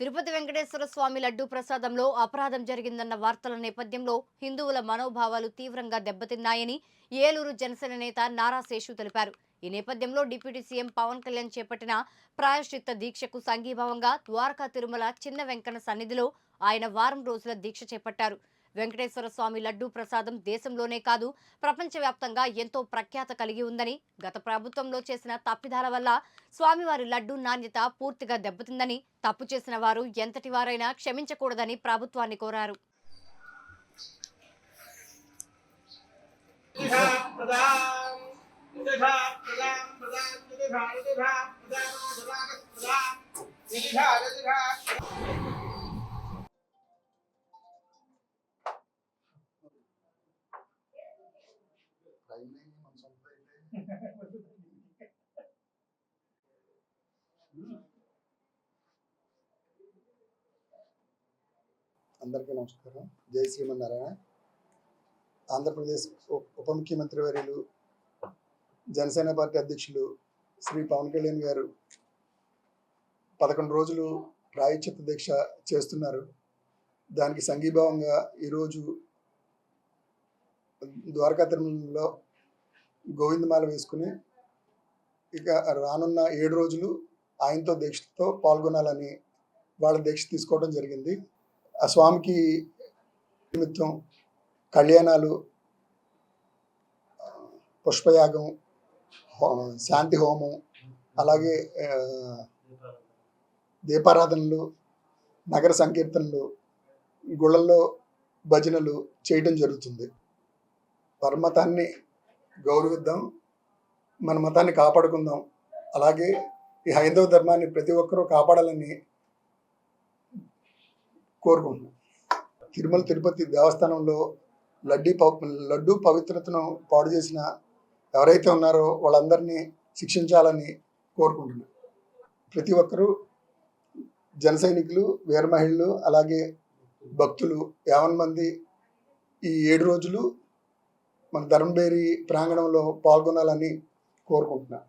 తిరుపతి వెంకటేశ్వర స్వామి లడ్డూ ప్రసాదంలో అపరాధం జరిగిందన్న వార్తల నేపథ్యంలో హిందువుల మనోభావాలు తీవ్రంగా దెబ్బతిన్నాయని ఏలూరు జనసేన నేత నారా శేషు తెలిపారు. ఈ నేపథ్యంలో డిప్యూటీ సీఎం పవన్ కళ్యాణ్ చేపట్టిన ప్రాయశ్చిత్త దీక్షకు సంఘీభావంగా ద్వారకా తిరుమల చిన్న వెంకన్న సన్నిధిలో ఆయన వారం రోజుల దీక్ష చేపట్టారు. వెంకటేశ్వర స్వామి లడ్డూ ప్రసాదం దేశంలోనే కాదు ప్రపంచవ్యాప్తంగా ఎంతో ప్రఖ్యాత కలిగి ఉందని గత ప్రభుత్వంలో చేసిన తప్పిదాల వల్ల స్వామివారి లడ్డూ నాణ్యత పూర్తిగా దెబ్బతిందని తప్పు చేసిన వారు ఎంతటి వారైనా క్షమించకూడదని ప్రభుత్వాన్ని కోరారు. అందరికీ నమస్కారం. జై శ్రీమన్నారాయణ. ఆంధ్రప్రదేశ్ ఉప ముఖ్యమంత్రి వర్యులు జనసేన పార్టీ అధ్యక్షులు శ్రీ పవన్ కళ్యాణ్ గారు పదకొండు రోజులు ప్రాయచిత్త దీక్ష చేస్తున్నారు. దానికి సంఘీభావంగా ఈరోజు ద్వారకా తిరుమలలో గోవిందమాల వేసుకుని ఇక రానున్న ఏడు రోజులు ఆయనతో దీక్షతో పాల్గొనాలని వాళ్ళ దీక్ష తీసుకోవడం జరిగింది. ఆ స్వామికి నిమిత్తం కళ్యాణాలు పుష్పయాగం హో- శాంతి హోమం అలాగే దీపారాధనలు నగర సంకీర్తనలు గుళ్ళల్లో భజనలు చేయడం జరుగుతుంది. పరమతాన్ని గౌరవిద్దాం మన మతాన్ని కాపాడుకుందాం. అలాగే ఈ హైందవ ధర్మాన్ని ప్రతి ఒక్కరూ కాపాడాలని కోరుకుంటున్నాం. తిరుమల తిరుపతి దేవస్థానంలో లడ్డీ లడ్డు లడ్డూ పవిత్రతను పాడు చేసిన ఎవరైతే ఉన్నారో వాళ్ళందరినీ శిక్షించాలని కోరుకుంటున్నాం. ప్రతి ఒక్కరూ జన సైనికులు వీర మహిళలు అలాగే భక్తులు యావన్ మంది ఈ ఏడు రోజులు మన ధర్మబేరి ప్రాంగణంలో పాల్గొనాలని కోరుకుంటున్నాను